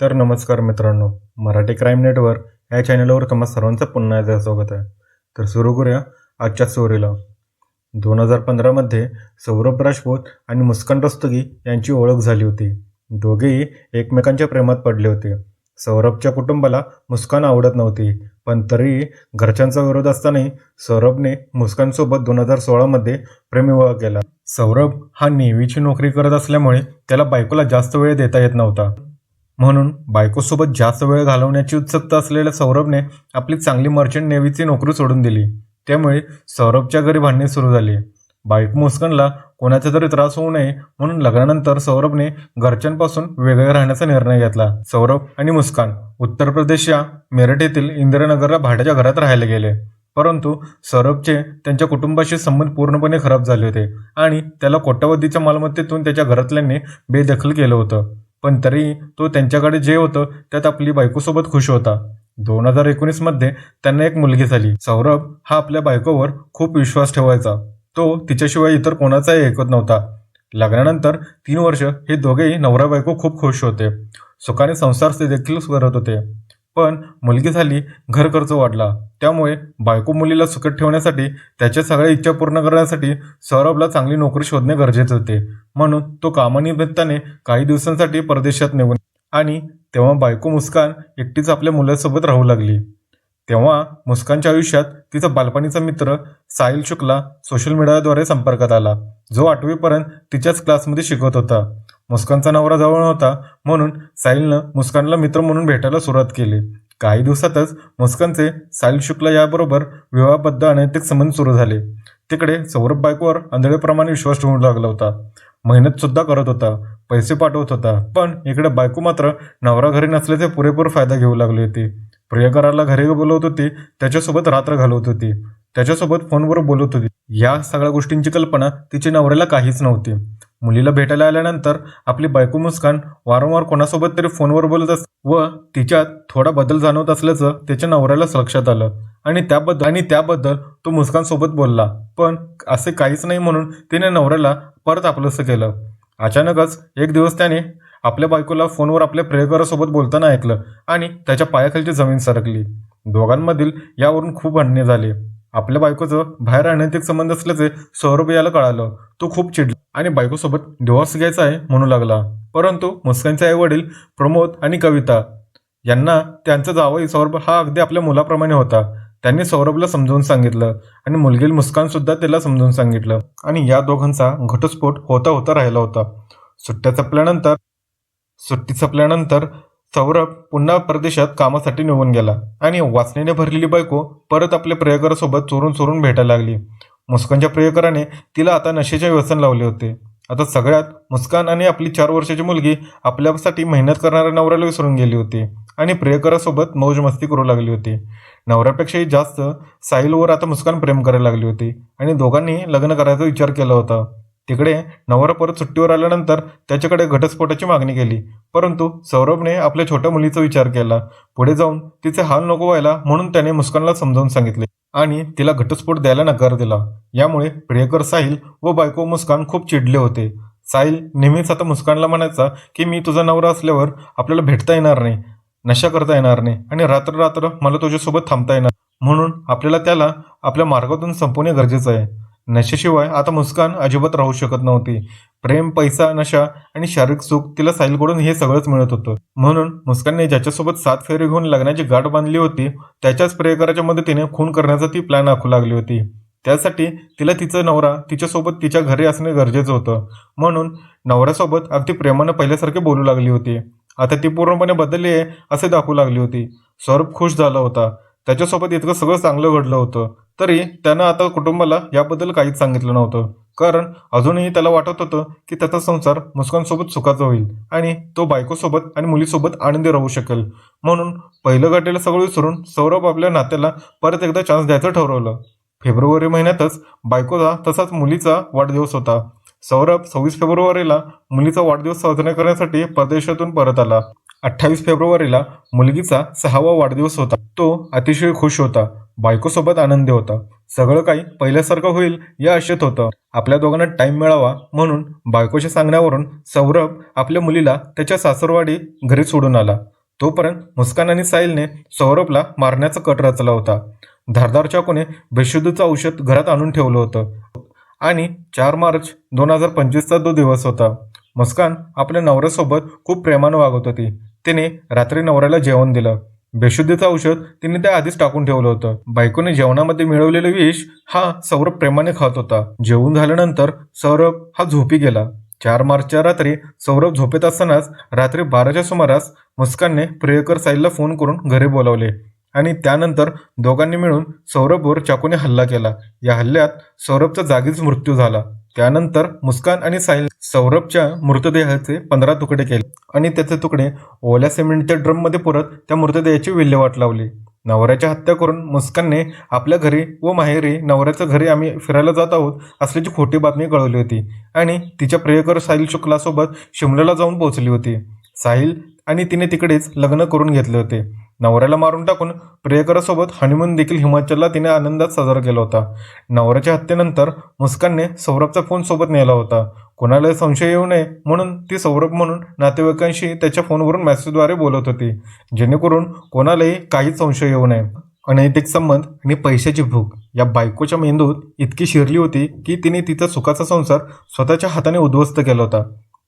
तर नमस्कार मित्रांनो मराठी क्राईम नेटवर्क या चॅनलवर तुम्हा सर्वांचं पुन्हा एकदा स्वागत आहे. तर सुरू करूया आजच्या स्टोरीला. दोन हजार पंधरामध्ये सौरभ राजपूत आणि मुस्कान रस्तोगी यांची ओळख झाली होती. दोघेही एकमेकांच्या प्रेमात पडले होते. सौरभच्या कुटुंबाला मुस्कान आवडत नव्हती पण तरीही घरच्यांचा विरोध असतानाही सौरभने मुस्कानसोबत दोन हजार सोळामध्ये प्रेमविवाह केला. सौरभ हा नेव्हीची नोकरी करत असल्यामुळे त्याला बायकोला जास्त वेळ देता येत नव्हता. म्हणून बायकोसोबत जास्त वेळ घालवण्याची उत्सुकता असलेल्या सौरभने आपली चांगली मर्चंट नेव्हीची नोकरी सोडून दिली. त्यामुळे सौरभच्या घरी भांडणे सुरू झाली. बाईक मुस्कनला कोणाचा तरी त्रास होऊ नये म्हणून लग्नानंतर सौरभने घरच्यांपासून वेगळे राहण्याचा निर्णय घेतला. सौरभ आणि मुस्कान उत्तर प्रदेशच्या मेरठ येथील इंदिरानगरला भाड्याच्या घरात राहायला गेले. परंतु सौरभचे त्यांच्या कुटुंबाशी संबंध पूर्णपणे खराब झाले होते आणि त्याला कोट्यावधीच्या मालमत्तेतून त्याच्या घरातल्यांनी बेदखल केलं होतं. पण तरी तो त्यांच्याकडे जे होतं त्यात आपली बायकोसोबत खुश होता. दोन हजार एकोणीसमध्ये त्यांना एक मुलगी झाली. सौरभ हा आपल्या बायकोवर खूप विश्वास ठेवायचा. तो तिच्याशिवाय इतर कोणाचाही ऐकत नव्हता. लग्नानंतर तीन वर्ष हे दोघेही नवरा बायको खूप खुश होते. सुखाने संसार ते देखील करत होते. पण मुलगी झाली घर खर्च वाढला. त्यामुळे बायको मुलीला सुखत ठेवण्यासाठी त्याच्या सगळ्या इच्छा पूर्ण करण्यासाठी सौरभला चांगली नोकरी शोधणे गरजेचे होते. म्हणून तो कामानिमित्ताने काही दिवसांसाठी परदेशात निघून आणि तेव्हा बायको मुस्कान एकटीच आपल्या मुलासोबत राहू लागली. तेव्हा मुस्कानच्या आयुष्यात तिचा बालपणीचा मित्र साहिल शुक्ला सोशल मीडियाद्वारे संपर्कात आला जो आठवीपर्यंत तिच्याच क्लासमध्ये शिकवत होता. मुस्कानचा नवरा जवळ होता म्हणून साहिलनं मुस्कानला मित्र म्हणून भेटायला सुरुवात केली. काही दिवसातच मुस्कानचे साहिल शुक्ला याबरोबर विवाहबद्ध अनैतिक संबंध सुरू झाले. तिकडे सौरभ बायकोवर आंधळेप्रमाणे विश्वास ठेवू लागला होता. मेहनत सुद्धा करत होता पैसे पाठवत होता पण इकडे बायको मात्र नवरा घरी नसल्याचे पुरेपूर फायदा घेऊ लागली होती. प्रियकराला घरी बोलवत होती त्याच्यासोबत रात्र घालवत होती त्याच्यासोबत फोनवर बोलत होती. या सगळ्या गोष्टींची कल्पना तिच्या नवऱ्याला काहीच नव्हती. मुलीला भेटायला आल्यानंतर आपली बायको मुस्कान वारंवार कोणासोबत तरी फोनवर बोलत अस व तिच्यात थोडा बदल जाणवत असल्याचं त्याच्या नवऱ्याला लक्षात आलं. आणि त्याबद्दल आणि त्याबद्दल तो मुस्कानसोबत बोलला. पण असे काहीच नाही म्हणून तिने नवऱ्याला परत आपलंसं केलं. अचानकच एक दिवस त्याने आपल्या बायकोला फोनवर आपल्या प्रेयकरासोबत बोलताना ऐकलं आणि त्याच्या पायाखालची जमीन सरकली. दोघांमधील यावरून खूप भांडणे झाले. आपल्या बायकोचं बाहेर अनैतिक संबंध असल्याचे सौरभ याला कळालं. तो खूप चिडला आणि बायकोसोबत डिवॉर्स घ्यायचा आहे म्हणू लागला. परंतु मुस्कानचे आई वडील प्रमोद आणि कविता यांना त्यांचा जावई सौरभ हा अगदी आपल्या मुलाप्रमाणे होता. त्यांनी सौरभला समजावून सांगितलं आणि मुलगी मुस्कान सुद्धा त्याला समजावून सांगितलं. आणि या दोघांचा घटस्फोट होता होता राहिला होता. सुट्ट्या संपल्यानंतर सुट्टी संपल्यानंतर सौरभ पुन्हा परदेशात कामासाठी निघून गेला आणि वाचनेने भरलेली बायको परत आपल्या प्रियकरासोबत चोरून चोरून भेटायला लागली. मुस्कानच्या प्रियकराने तिला आता नशेचे व्यसन लावले होते. आता सगळ्यात मुस्कान आणि आपली चार वर्षाची मुलगी आपल्यासाठी मेहनत करणाऱ्या नवऱ्याला विसरून गेली होती आणि प्रियकरासोबत मौज मस्ती करू लागली होती. नवऱ्यापेक्षाही जास्त साहिलवर आता मुस्कान प्रेम करायला लागली होती आणि दोघांनी लग्न करायचा विचार केला होता. तिकडे नवरा परत सुट्टीवर आल्यानंतर त्याच्याकडे घटस्फोटाची मागणी केली. परंतु सौरभने आपल्या छोट्या मुलीचा विचार केला. पुढे जाऊन तिचे हाल नको व्हायला म्हणून त्याने मुस्कानला समजावून सांगितले आणि तिला घटस्फोट द्यायला नकार दिला. यामुळे प्रियकर साहिल व बायको मुस्कान खूप चिडले होते. साहिल नेहमीच आता मुस्कानला म्हणायचा की मी तुझा नवरा असल्यावर आपल्याला भेटता येणार नाही नशा करता येणार नाही आणि रात्र रात्र मला तुझ्यासोबत थांबता येणार म्हणून आपल्याला त्याला आपल्या मार्गातून संपवणे गरजेचं आहे. नशेशिवाय आता मुस्कान अजिबात राहू शकत नव्हती. प्रेम पैसा नशा आणि शारीरिक सुख तिला साहिलकडून हे सगळंच मिळत होतं. म्हणून मुस्कानने ज्याच्यासोबत सात फेरी घेऊन लग्नाची गाठ बांधली होती त्याच्याच प्रेयकराच्या मदतीने खून करण्याचा ती प्लॅन आखू लागली होती. त्यासाठी तिला तिचा नवरा तिच्यासोबत तिच्या घरी असणे गरजेचं होतं. म्हणून नवऱ्यासोबत अगदी प्रेमानं पहिल्यासारखे बोलू लागली होती. आता ती पूर्णपणे बदलली आहे असे दाखवू लागली होती. सौरभ खुश झाला होता. त्याच्यासोबत इतकं सगळं चांगलं घडलं होतं. तरी त्यानं आता कुटुंबाला याबद्दल काहीच सांगितलं नव्हतं. कारण अजूनही त्याला वाटत होतं की त्याचा संसार मुस्कानसोबत सुखाचा होईल आणि तो बायकोसोबत आणि मुलीसोबत आनंदी राहू शकेल. म्हणून पहिलं घडलेलं सगळं विसरून सौरभ आपल्या नात्याला परत एकदा चान्स द्यायचं ठरवलं. फेब्रुवारी महिन्यातच बायकोचा तसाच मुलीचा वाढदिवस होता. सौरभ सव्वीस फेब्रुवारीला मुलीचा वाढदिवस साजरा करण्यासाठी परदेशातून परत आला. अठ्ठावीस फेब्रुवारीला मुलगीचा सहावा वाढदिवस होता. तो अतिशय खुश होता बायकोसोबत आनंदी होता. सगळं काही पहिल्यासारखं होईल या आशेत होतं. आपल्या दोघांना टाइम मिळावा म्हणून बायकोच्या सांगण्यावरून सौरभ आपल्या मुलीला त्याच्या सासरवाडी घरी सोडून आला. तोपर्यंत मुस्कान आणि साहिलने सौरभला मारण्याचा कट रचला होता. धारदार चाकूने बेशुद्धीचं औषध घरात आणून ठेवलं होतं. आणि चार मार्च दोन हजार पंचवीसचा तो दिवस होता. मुस्कान आपल्या नवऱ्यासोबत खूप प्रेमानं वागत होती. तिने रात्री नवऱ्याला जेवण दिलं. बेशुद्धीचं औषध तिने त्या आधीच टाकून ठेवलं होतं. बायकोने जेवणामध्ये मिळवलेलं विष हा सौरभ प्रेमाने खात होता. जेवून झाल्यानंतर सौरभ हा झोपी गेला. चार मार्चच्या रात्री सौरभ झोपेत असतानाच रात्री बाराच्या सुमारास मुस्कानने प्रियकर साईलला फोन करून घरी बोलावले आणि त्यानंतर दोघांनी मिळून सौरभवर चाकूने हल्ला केला. या हल्ल्यात सौरभचा जागीच मृत्यू झाला. त्यानंतर मुस्कान आणि साहिल सौरभच्या मृतदेहाचे पंधरा तुकडे केले आणि त्याचे तुकडे ओल्या सिमेंटच्या ड्रममध्ये पुरत त्या मृतदेहाची विल्हेवाट लावली. नवऱ्याच्या हत्या करून मुस्कानने आपल्या घरी व माहेरी नवऱ्याच्या घरी आम्ही फिरायला जात आहोत असल्याची खोटी बातमी कळवली होती आणि तिच्या प्रियकर साहिल शुक्लासोबत शिमल्याला जाऊन पोहोचली होती. साहिल आणि तिने तिकडेच लग्न करून घेतले होते. नवऱ्याला मारून टाकून प्रियकरासोबत हनीमून देखील हिमाचलला तिने आनंदात साजरा केला होता. नवऱ्याच्या हत्येनंतर मुस्कानने सौरभचा फोन सोबत नेला होता. कोणालाही संशय येऊ नये म्हणून ती सौरभ म्हणून नातेवाईकांशी त्याच्या फोनवरून मेसेजद्वारे बोलत होती. जेणेकरून कोणालाही काहीच संशय येऊ नये. अनैतिक संबंध आणि पैशाची भूक या बायकोच्या मेंदूत इतकी शिरली होती की तिने तिचा सुखाचा संसार स्वतःच्या हाताने उद्ध्वस्त केला होता.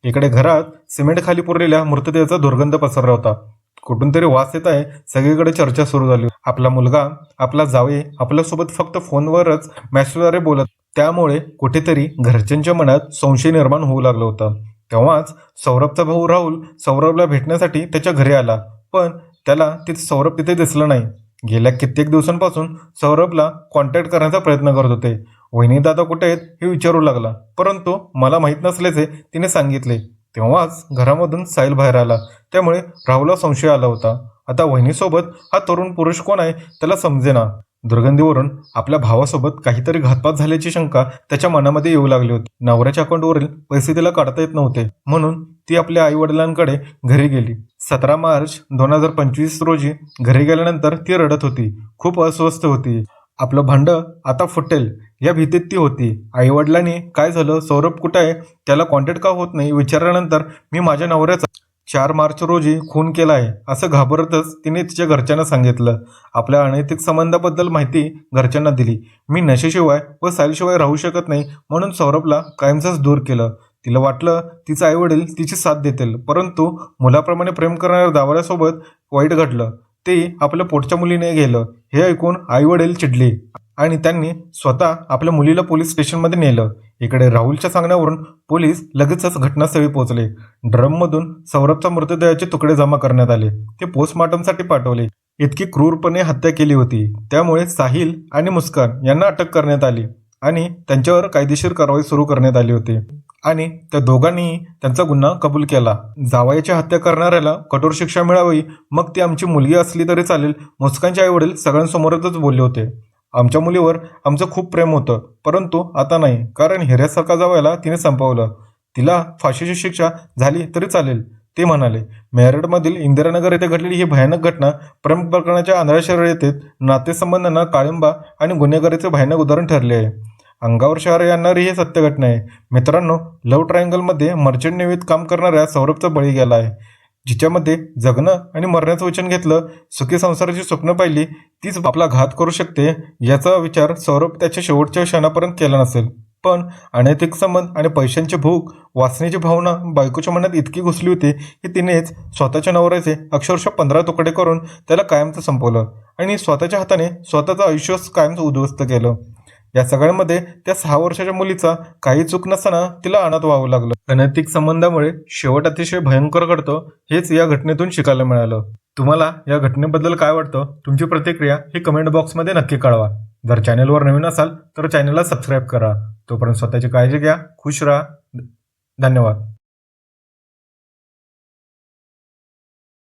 इकडे घरात सिमेंट खाली पुरलेल्या मृतदेहाचा दुर्गंध पसरला होता. कुठून तरी वास येत आहे. सगळीकडे चर्चा सुरू झाली. आपला मुलगा आपला जावे आपल्यासोबत फक्त फोनवरच मॅसेजद्वारे बोलत त्यामुळे कुठेतरी घरच्यांच्या मनात संशय निर्माण होऊ लागला होता. तेव्हाच सौरभचा भाऊ राहुल सौरभला भेटण्यासाठी त्याच्या घरी आला. पण त्याला तिथे सौरभ तिथे दिसला नाही. गेल्या कित्येक दिवसांपासून सौरभला कॉन्टॅक्ट करण्याचा प्रयत्न करत होते. वहिनी दादा कुठे आहेत हे विचारू लागला. परंतु मला माहीत नसल्याचे तिने सांगितले. तेव्हाच घरामधून साहिल बाहेर आला. त्यामुळे राहुलला संशय आला होता. आता वहिनीसोबत हा तरुण पुरुष कोण आहे त्याला समजेना. दुर्गंधीवरून आपल्या भावासोबत काहीतरी घातपात झाल्याची शंका त्याच्या मनामध्ये येऊ लागली होती. नवऱ्याच्या अकाउंटवरील पैसे तिला काढता येत नव्हते. म्हणून ती आपल्या आई वडिलांकडे घरी गेली. सतरा मार्च दोन हजार पंचवीस रोजी घरी गेल्यानंतर ती रडत होती. खूप अस्वस्थ होती. आपलं भांड आता फुटेल. या भीतीत ती होती. आई वडिलांनी काय झालं? सौरभ कुठं आहे? त्याला कॉन्टॅक्ट का होत नाही? विचारल्यानंतर मी माझ्या नवऱ्याचा चार मार्च रोजी खून केला आहे. असं घाबरतच तिने तिच्या घरच्यांना सांगितलं. आपल्या अनैतिक संबंधाबद्दल माहिती घरच्यांना दिली. मी नशेशिवाय व सायलशिवाय राहू शकत नाही म्हणून सौरभला कायमचाच दूर केलं. तिला वाटलं तिचं आईवडील तिची साथ देतील परंतु मुलाप्रमाणे प्रेम करणाऱ्या दावऱ्यासोबत वाईट घडलं. ते आपल्या पोटच्या मुलीने गेलं. हे ऐकून आईवडील चिडले आणि त्यांनी स्वतः आपल्या मुलीला पोलीस स्टेशनमध्ये नेलं. इकडे राहुलच्या सांगण्यावरून पोलीस लगेचच घटनास्थळी पोहोचले. ड्रममधून सौरभचा मृतदेहाचे तुकडे जमा करण्यात आले. ते पोस्टमॉर्टमसाठी पाठवले. इतकी क्रूरपणे हत्या केली होती. त्यामुळे साहिल आणि मुस्कान यांना अटक करण्यात आली आणि त्यांच्यावर कायदेशीर कारवाई सुरू करण्यात आली होती. आणि त्या दोघांनीही त्यांचा गुन्हा कबूल केला. जावयाची हत्या करणाऱ्याला कठोर शिक्षा मिळावी मग ती आमची मुलगी असली तरी चालेल मुस्कानचे आईवडील सगळ्यांसमोरच बोलले होते. आमच्या मुलीवर आमचं खूप प्रेम होतं परंतु आता नाही कारण हिऱ्यासारखा जावायला तिने संपवलं. तिला फाशीची शिक्षा झाली तरी चालेल ते म्हणाले. मेरठमधील इंदिरानगर येथे घडलेली ही भयानक घटना प्रेम प्रकरणाच्या आंधळ्या शर्यतीत नातेसंबंधांना काळिंबा आणि गुन्हेगारीचे भयानक उदाहरण ठरले आहे. अंगावर शहर आणणारी ही सत्य घटना आहे. मित्रांनो लव्ह ट्रायंगलमध्ये मर्चंट नेव्हीत काम करणाऱ्या सौरभचा बळी गेला आहे. जिच्यामध्ये जगणं आणि मरण्याचं वचन घेतलं सुखी संसाराची स्वप्न पाहिली तीच आपला घात करू शकते याचा विचार सौरभ त्याच्या शेवटच्या क्षणापर्यंत केला नसेल. पण अनैतिक संबंध आणि पैशांची भूक वाचण्याची भावना बायकोच्या मनात इतकी घुसली होती की तिनेच स्वतःच्या नवऱ्याचे अक्षरशः पंधरा तुकडे करून त्याला कायमचं संपवलं आणि स्वतःच्या हाताने स्वतःचं आयुष्य कायमचं उद्ध्वस्त केलं. या सगळ्यांमध्ये त्या सहा वर्षाच्या मुलीचा काही चूक नसताना तिला अनाथ व्हावं लागलं. अनैतिक संबंधामुळे शेवट अतिशय भयंकर घडतो हेच या घटनेतून शिकायला मिळालं. तुम्हाला या घटनेबद्दल काय वाटतं? तुमची प्रतिक्रिया ही कमेंट बॉक्समध्ये नक्की कळवा. जर चॅनेलवर नवीन असाल तर चॅनेलला सबस्क्राईब करा. तोपर्यंत स्वतःची काळजी घ्या खुश राहा. धन्यवाद.